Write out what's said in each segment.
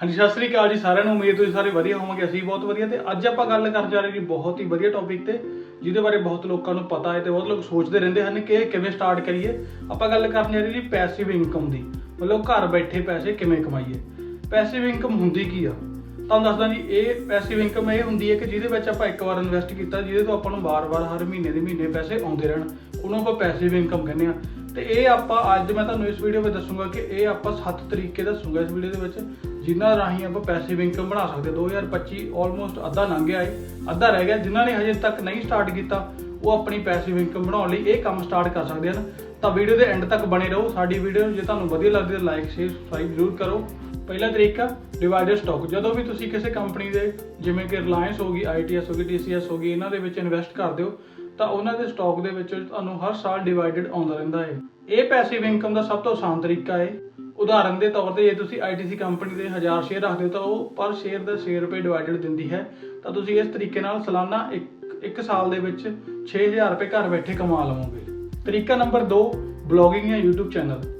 ਹਾਂਜੀ, ਸਤਿ ਸ੍ਰੀ ਅਕਾਲ ਜੀ ਸਾਰਿਆਂ ਨੂੰ। ਉਮੀਦ ਤੁਸੀਂ ਸਾਰੇ ਵਧੀਆ ਹੋਵੋਗੇ, ਅਸੀਂ ਵੀ ਬਹੁਤ ਵਧੀਆ ਤੇ ਅੱਜ ਆਪਾਂ ਗੱਲ ਕਰਨ ਜਾ ਰਹੇ ਜੀ ਬਹੁਤ ਹੀ ਵਧੀਆ ਟੌਪਿਕ ਤੇ, ਜਿਹਦੇ ਬਾਰੇ ਬਹੁਤ ਲੋਕਾਂ ਨੂੰ ਪਤਾ ਹੈ ਤੇ ਬਹੁਤ ਲੋਕ ਸੋਚਦੇ ਰਹਿੰਦੇ ਹਨ ਕਿ ਇਹ ਕਿਵੇਂ ਸਟਾਰਟ ਕਰੀਏ। ਆਪਾਂ ਗੱਲ ਕਰਨ ਜਾ ਰਹੇ ਜੀ ਪੈਸਿਵ ਇਨਕਮ ਦੀ। ਮਤਲਬ ਘਰ ਬੈਠੇ ਪੈਸੇ ਕਿਵੇਂ ਕਮਾਈਏ? ਪੈਸਿਵ ਇਨਕਮ ਹੁੰਦੀ ਕੀ ਆ? ਤੁਹਾਨੂੰ ਦੱਸਦਾ ਜੀ, ਇਹ ਪੈਸਿਵ ਇਨਕਮ ਇਹ ਹੁੰਦੀ ਹੈ ਕਿ ਜਿਹਦੇ ਵਿੱਚ ਆਪਾਂ ਇੱਕ ਵਾਰ ਇਨਵੈਸਟ ਕੀਤਾ, ਜਿਹਦੇ ਤੋਂ ਆਪਾਂ ਨੂੰ ਵਾਰ-ਵਾਰ, ਹਰ ਮਹੀਨੇ ਦੇ ਮਹੀਨੇ ਪੈਸੇ ਆਉਂਦੇ ਰਹਿਣ। ਉਹਨੂੰ ਆਪਾਂ ਪੈਸਿਵ ਇਨਕਮ ਕਹਿੰਦੇ ਆ ਤੇ ਇਹ ਆਪਾਂ, ਅੱਜ ਮੈਂ ਤੁਹਾਨੂੰ ਇਸ ਵੀਡੀਓ ਵਿੱਚ ਦੱਸੂਗਾ ਕਿ ਇਹ ਆਪਾਂ ਸੱਤ ਤਰੀਕੇ ਦੱਸੂਗਾ ਇਸ ਵੀਡੀਓ ਦੇ ਵਿੱਚ। ਜਿਨ੍ਹਾਂ ਰਾਹੀਂ ਆਪਾਂ ਪੈਸਿਵ ਇਨਕਮ ਬਣਾ ਸਕਦੇ ਹਾਂ। 2025 ਆਲਮੋਸਟ ਅੱਧਾ ਲੰਘ ਗਿਆ ਹੈ ਅੱਧਾ ਰਹਿ ਗਿਆ। ਜਿਨ੍ਹਾਂ ਨੇ ਹਜੇ ਤੱਕ ਨਹੀਂ ਸਟਾਰਟ ਕੀਤਾ, ਉਹ ਆਪਣੀ ਪੈਸਿਵ ਇਨਕਮ ਬਣਾਉਣ ਲਈ ਇਹ ਕੰਮ ਸਟਾਰਟ ਕਰ ਸਕਦੇ ਹਨ। ਤਾਂ ਵੀਡੀਓ ਦੇ ਐਂਡ ਤੱਕ ਬਣੇ ਰਹੋ। ਸਾਡੀ ਵੀਡੀਓ ਜੇ ਤੁਹਾਨੂੰ ਵਧੀਆ ਲੱਗਦੀ ਹੈ ਲਾਈਕ ਸ਼ੇਅਰ ਸਬਸਕ੍ਰਾਈਬ ਜ਼ਰੂਰ ਕਰੋ। ਪਹਿਲਾ ਤਰੀਕਾ ਡਿਵਾਈਡਰ ਸਟਾਕ ਜਦੋਂ ਵੀ ਤੁਸੀਂ ਕਿਸੇ ਕੰਪਨੀ ਦੇ, ਜਿਵੇਂ ਕਿ ਰਿਲਾਇੰਸ ਹੋ ਗਈ ਆਈਟੀਐਸ ਹੋ ਗਈ ਟੀਸੀਐਸ ਹੋ ਗਈ, ਇਹਨਾਂ ਦੇ ਵਿੱਚ ਇਨਵੈਸਟ ਕਰਦੇ ਹੋ, ਤਾਂ ਉਹਨਾਂ ਦੇ ਸਟਾਕ ਦੇ ਵਿੱਚ ਤੁਹਾਨੂੰ ਹਰ ਸਾਲ ਡਿਵਾਈਡਡ ਆਉਂਦਾ ਰਹਿੰਦਾ ਹੈ ਇਹ ਪੈਸਿਵ ਇਨਕਮ ਦਾ ਸਭ ਤੋਂ ਆਸਾਨ ਤਰੀਕਾ ਹੈ ਉਦਾਹਰਨ ਦੇ ਤੌਰ ਤੇ ਜੇ ਤੁਸੀਂ ਆਈਟੀਸੀ ਕੰਪਨੀ ਦੇ 1000 ਸ਼ੇਅਰ ਰੱਖਦੇ ਹੋ ਤਾਂ ਉਹ ਪਰ ਸ਼ੇਅਰ ਦਾ 6 ਰੁਪਏ ਡਿਵਾਈਡਡ ਦਿੰਦੀ ਹੈ, ਤਾਂ ਤੁਸੀਂ ਇਸ ਤਰੀਕੇ ਨਾਲ ਸਾਲਾਨਾ ਇੱਕ ਇੱਕ ਸਾਲ ਦੇ ਵਿੱਚ 6000 ਰੁਪਏ ਘਰ ਬੈਠੇ ਕਮਾ ਲਵੋਗੇ। ਤਰੀਕਾ ਨੰਬਰ 2 ਬਲੌਗਿੰਗ ਜਾਂ YouTube ਚੈਨਲ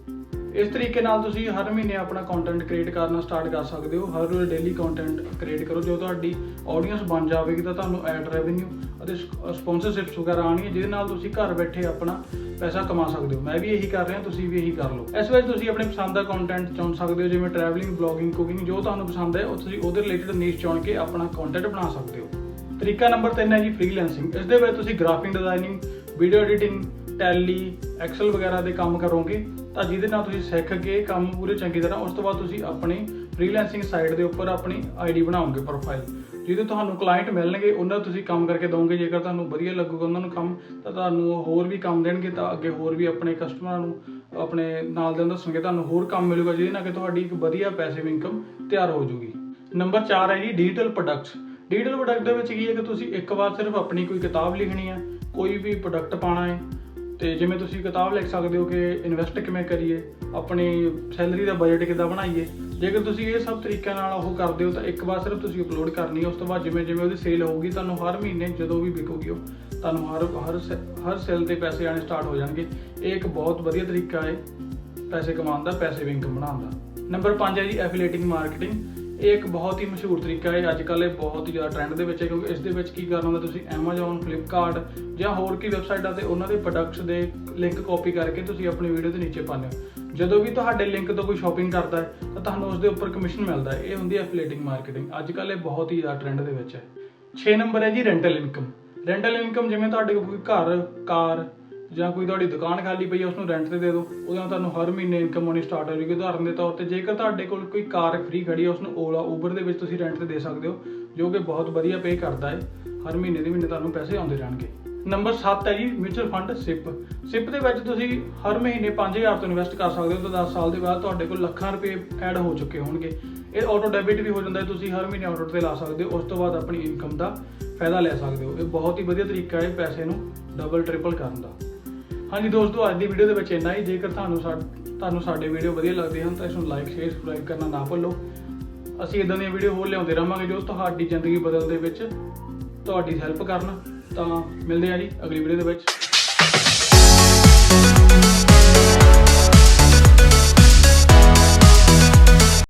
ਇਸ ਤਰੀਕੇ ਨਾਲ ਤੁਸੀਂ ਹਰ ਮਹੀਨੇ ਆਪਣਾ ਕੰਟੈਂਟ ਕ੍ਰੀਏਟ ਕਰਨਾ ਸਟਾਰਟ ਕਰ ਸਕਦੇ ਹੋ। ਹਰ ਰੋਜ਼ ਡੇਲੀ ਕੰਟੈਂਟ ਕ੍ਰੀਏਟ ਕਰੋ। ਜੋ ਤੁਹਾਡੀ ਆਡੀਅנס ਬਣ ਜਾਵੇਗੀ ਤਾਂ ਤੁਹਾਨੂੰ ਐਡ ਰੈਵਨਿਊ ਅਤੇ ਸਪਾਂਸਰਸ਼ਿਪਸ ਵਗੈਰਾ ਆਉਣਗੀਆਂ, ਜਿਹਦੇ ਨਾਲ ਤੁਸੀਂ ਘਰ ਬੈਠੇ ਆਪਣਾ ਪੈਸਾ ਕਮਾ ਸਕਦੇ ਹੋ। ਮੈਂ ਵੀ ਇਹੀ ਕਰ ਰਿਹਾ, ਤੁਸੀਂ ਵੀ ਇਹੀ ਕਰ ਲਓ। ਇਸ ਵਿੱਚ ਤੁਸੀਂ ਆਪਣੇ ਪਸੰਦ ਦਾ ਕੰਟੈਂਟ ਚੁਣ ਸਕਦੇ ਹੋ, ਜਿਵੇਂ ਟਰੈਵਲਿੰਗ ਬਲੌਗਿੰਗ ਕੁਕਿੰਗ ਜੋ ਤੁਹਾਨੂੰ ਪਸੰਦ ਹੈ, ਉਹ ਤੁਸੀਂ ਉਹਦੇ ਰਿਲੇਟਡ ਨੀਸ਼ ਚੁਣ ਕੇ ਆਪਣਾ ਕੰਟੈਂਟ ਬਣਾ ਸਕਦੇ ਹੋ। ਤਰੀਕਾ ਨੰਬਰ 3 ਹੈ ਜੀ ਫ੍ਰੀਲੈਂਸਿੰਗ ਇਸ ਦੇ ਵਿੱਚ ਤੁਸੀਂ graphic designing video editing Tally Excel ਵਗੈਰਾ ਦੇ ਕੰਮ ਕਰੋਗੇ, ਤਾਂ ਜਿਹਦੇ ਨਾਲ ਤੁਸੀਂ ਸਿੱਖ ਕੇ ਕੰਮ ਪੂਰੇ ਚੰਗੀ ਤਰ੍ਹਾਂ, ਉਸ ਤੋਂ ਬਾਅਦ ਤੁਸੀਂ ਆਪਣੇ ਫ੍ਰੀਲੈਂਸਿੰਗ ਸਾਈਟ ਦੇ ਉੱਪਰ ਆਪਣੀ ਆਈਡੀ ਬਣਾਓਗੇ ਪ੍ਰੋਫਾਈਲ ਜਿਹਦੇ ਤੁਹਾਨੂੰ ਕਲਾਇੰਟ ਮਿਲਣਗੇ, ਉਹਨਾਂ ਦਾ ਤੁਸੀਂ ਕੰਮ ਕਰਕੇ ਦੋਗੇ ਜੇਕਰ ਤੁਹਾਨੂੰ ਵਧੀਆ ਲੱਗੂਗਾ ਉਹਨਾਂ ਨੂੰ ਕੰਮ, ਤਾਂ ਤੁਹਾਨੂੰ ਹੋਰ ਵੀ ਕੰਮ ਦੇਣਗੇ, ਤਾਂ ਅੱਗੇ ਹੋਰ ਵੀ ਆਪਣੇ ਕਸਟਮਰਾਂ ਨੂੰ ਆਪਣੇ ਨਾਲ ਦੇ ਦੱਸਣਗੇ, ਤੁਹਾਨੂੰ ਹੋਰ ਕੰਮ ਮਿਲੂਗਾ, ਜਿਹਦੇ ਨਾਲ ਕਿ ਤੁਹਾਡੀ ਇੱਕ ਵਧੀਆ ਪੈਸਿਵ ਇਨਕਮ ਤਿਆਰ ਹੋ ਜੂਗੀ। ਨੰਬਰ 4 ਹੈ ਜੀ ਡਿਜੀਟਲ ਪ੍ਰੋਡਕਟਸ ਡਿਜੀਟਲ ਪ੍ਰੋਡਕਟ ਦੇ ਵਿੱਚ ਕੀ ਹੈ ਕਿ ਤੁਸੀਂ ਇੱਕ ਵਾਰ ਸਿਰਫ ਆਪਣੀ ਕੋਈ ਕਿਤਾਬ ਲਿਖਣੀ ਹੈ, ਕੋਈ ਵੀ ਪ੍ਰੋਡਕਟ ਪਾਣਾ ਹੈ, ਤੇ ਜਿਵੇਂ ਤੁਸੀਂ ਕਿਤਾਬ ਲਿਖ ਸਕਦੇ ਹੋ ਕਿ ਇਨਵੈਸਟ ਕਿਵੇਂ ਕਰੀਏ, ਆਪਣੀ ਸੈਲਰੀ ਦਾ ਬਜਟ ਕਿੱਦਾਂ ਬਣਾਈਏ ਜੇਕਰ ਤੁਸੀਂ ਇਹ ਸਭ ਤਰੀਕਿਆਂ ਨਾਲ ਉਹ ਕਰਦੇ ਹੋ ਤਾਂ ਇੱਕ ਵਾਰ ਸਿਰਫ ਤੁਸੀਂ ਅਪਲੋਡ ਕਰਨੀ ਹੈ, ਉਸ ਤੋਂ ਬਾਅਦ ਜਿਵੇਂ ਜਿਵੇਂ ਉਹਦੀ ਸੇਲ ਹੋਊਗੀ, ਤੁਹਾਨੂੰ ਹਰ ਮਹੀਨੇ ਜਦੋਂ ਵੀ ਵਿਕੂਗੀ ਉਹ, ਤੁਹਾਨੂੰ ਹਰ ਹਰ ਸੇ- ਹਰ ਸੇਲ ਤੇ ਪੈਸੇ ਆਣੇ ਸਟਾਰਟ ਹੋ ਜਾਣਗੇ। ਇਹ ਇੱਕ ਬਹੁਤ ਵਧੀਆ ਤਰੀਕਾ ਹੈ ਪੈਸੇ ਕਮਾਉਣ ਦਾ, ਪੈਸੇ ਇਨਕਮ ਬਣਾਉਣ ਦਾ। ਨੰਬਰ 5 ਹੈ ਜੀ ਐਫੀਲੀਏਟਿੰਗ ਮਾਰਕੀਟਿੰਗ ਇਹ ਇੱਕ ਬਹੁਤ ਹੀ ਮਸ਼ਹੂਰ ਤਰੀਕਾ ਹੈ। ਅੱਜ ਕੱਲ੍ਹ ਇਹ ਬਹੁਤ ਹੀ ਜ਼ਿਆਦਾ ਟ੍ਰੈਂਡ ਦੇ ਵਿੱਚ ਹੈ ਕਿਉਂਕਿ ਇਸ ਦੇ ਵਿੱਚ ਕੀ ਕਰਨਾ ਹੁੰਦਾ ਤੁਸੀਂ? Amazon, Flipkart ਜਾਂ ਹੋਰ ਕੀ ਵੈਬਸਾਈਟਾਂ ਤੇ ਉਹਨਾਂ ਦੇ ਪ੍ਰੋਡਕਟਸ ਦੇ ਲਿੰਕ ਕਾਪੀ ਕਰਕੇ ਤੁਸੀਂ ਆਪਣੀ ਵੀਡੀਓ ਦੇ ਨੀਚੇ ਪਾਉਂਦੇ ਹੋ। ਜਦੋਂ ਵੀ ਤੁਹਾਡੇ ਲਿੰਕ ਤੋਂ ਕੋਈ ਸ਼ਾਪਿੰਗ ਕਰਦਾ ਹੈ, ਤਾਂ ਤੁਹਾਨੂੰ ਉਸ ਦੇ ਉੱਪਰ ਕਮਿਸ਼ਨ ਮਿਲਦਾ ਹੈ। ਇਹ ਹੁੰਦੀ ਹੈ ਐਫੀਲੀਏਟਿੰਗ ਮਾਰਕੀਟਿੰਗ ਅੱਜ ਕੱਲ੍ਹ ਇਹ ਬਹੁਤ ਹੀ ਜ਼ਿਆਦਾ ਟ੍ਰੈਂਡ ਦੇ ਵਿੱਚ ਹੈ। 6 ਨੰਬਰ ਹੈ ਜੀ ਰੈਂਟਲ ਇਨਕਮ ਰੈਂਟਲ ਇਨਕਮ ਜਿਵੇਂ ਤੁਹਾਡੇ ਕੋਲ ਕੋਈ ਘਰ, ਕਾਰ ਜਾਂ ਕੋਈ ਤੁਹਾਡੀ ਦੁਕਾਨ ਖਾਲੀ ਪਈ ਹੈ ਉਸ ਨੂੰ ਰੈਂਟ ਤੇ ਦੇ ਦਿਓ। ਉਹਦੇ ਨਾਲ ਤੁਹਾਨੂੰ ਹਰ ਮਹੀਨੇ ਇਨਕਮ ਆਉਣੀ ਸਟਾਰਟ ਹੋ ਜਾਊਗੀ ਉਦਾਹਰਨ ਦੇ ਤੌਰ ਤੇ ਜੇਕਰ ਤੁਹਾਡੇ ਕੋਲ ਕੋਈ ਕਾਰ ਫ੍ਰੀ ਖੜੀ ਹੈ ਉਸ ਨੂੰ ਓਲਾ ਉਬਰ ਦੇ ਵਿੱਚ ਤੁਸੀਂ ਰੈਂਟ ਤੇ ਦੇ ਸਕਦੇ ਹੋ, ਜੋ ਕਿ ਬਹੁਤ ਵਧੀਆ ਪੇ ਕਰਦਾ ਹੈ ਹਰ ਮਹੀਨੇ ਦੇ ਮਹੀਨੇ ਤੁਹਾਨੂੰ ਪੈਸੇ ਆਉਂਦੇ ਰਹਿਣਗੇ। ਨੰਬਰ 7 ਹੈ ਜੀ ਮਿਊਚੁਅਲ ਫੰਡ ਸਿਪ ਸਿਪ ਦੇ ਵਿੱਚ ਤੁਸੀਂ ਹਰ ਮਹੀਨੇ 5000 ਤੋਂ ਇਨਵੈਸਟ ਕਰ ਸਕਦੇ ਹੋ, ਤਾਂ 10 ਸਾਲ ਦੇ ਬਾਅਦ ਤੁਹਾਡੇ ਕੋਲ ਲੱਖਾਂ ਰੁਪਏ ਐਡ ਹੋ ਚੁੱਕੇ ਹੋਣਗੇ। ਇਹ ਆਟੋ ਡੈਬਿਟ ਵੀ ਹੋ ਜਾਂਦਾ ਹੈ ਤੁਸੀਂ ਹਰ ਮਹੀਨੇ ਆਟੋ ਤੇ ਲਾ ਸਕਦੇ ਹੋ, ਉਸ ਤੋਂ ਬਾਅਦ ਆਪਣੀ ਇਨਕਮ ਦਾ ਫਾਇਦਾ ਲੈ ਸਕਦੇ ਹੋ। ਇਹ ਬਹੁਤ ਹੀ ਵਧੀਆ ਤਰੀਕਾ ਹੈ ਪੈਸੇ ਨੂੰ ਡਬਲ ਟ੍ਰਿਪਲ ਕਰਨ ਦਾ। ਹਾਂਜੀ ਦੋਸਤੋ, ਅੱਜ ਦੀ ਵੀਡੀਓ ਦੇ ਵਿੱਚ ਇੰਨਾ ਹੀ। ਜੇਕਰ ਤੁਹਾਨੂੰ ਸਾ- ਤੁਹਾਨੂੰ ਸਾਡੇ ਵੀਡੀਓ ਵਧੀਆ ਲੱਗਦੇ ਹਨ, ਤਾਂ ਇਸ ਨੂੰ ਲਾਈਕ ਸ਼ੇਅਰ ਸਬਸਕ੍ਰਾਈਬ ਕਰਨਾ ਨਾ ਭੁੱਲੋ। ਅਸੀਂ ਇਦਾਂ ਦੀਆਂ ਵੀਡੀਓ ਹੋਰ ਲਿਆਉਂਦੇ ਰਹਾਂਗੇ ਜੋ ਤੁਹਾਡੀ ਜ਼ਿੰਦਗੀ ਬਦਲਣ ਦੇ ਵਿੱਚ ਤੁਹਾਡੀ ਹੈਲਪ ਕਰਨ। ਤਾਂ ਮਿਲਦੇ ਹਾਂ ਜੀ ਅਗਲੀ ਵੀਡੀਓ ਦੇ ਵਿੱਚ।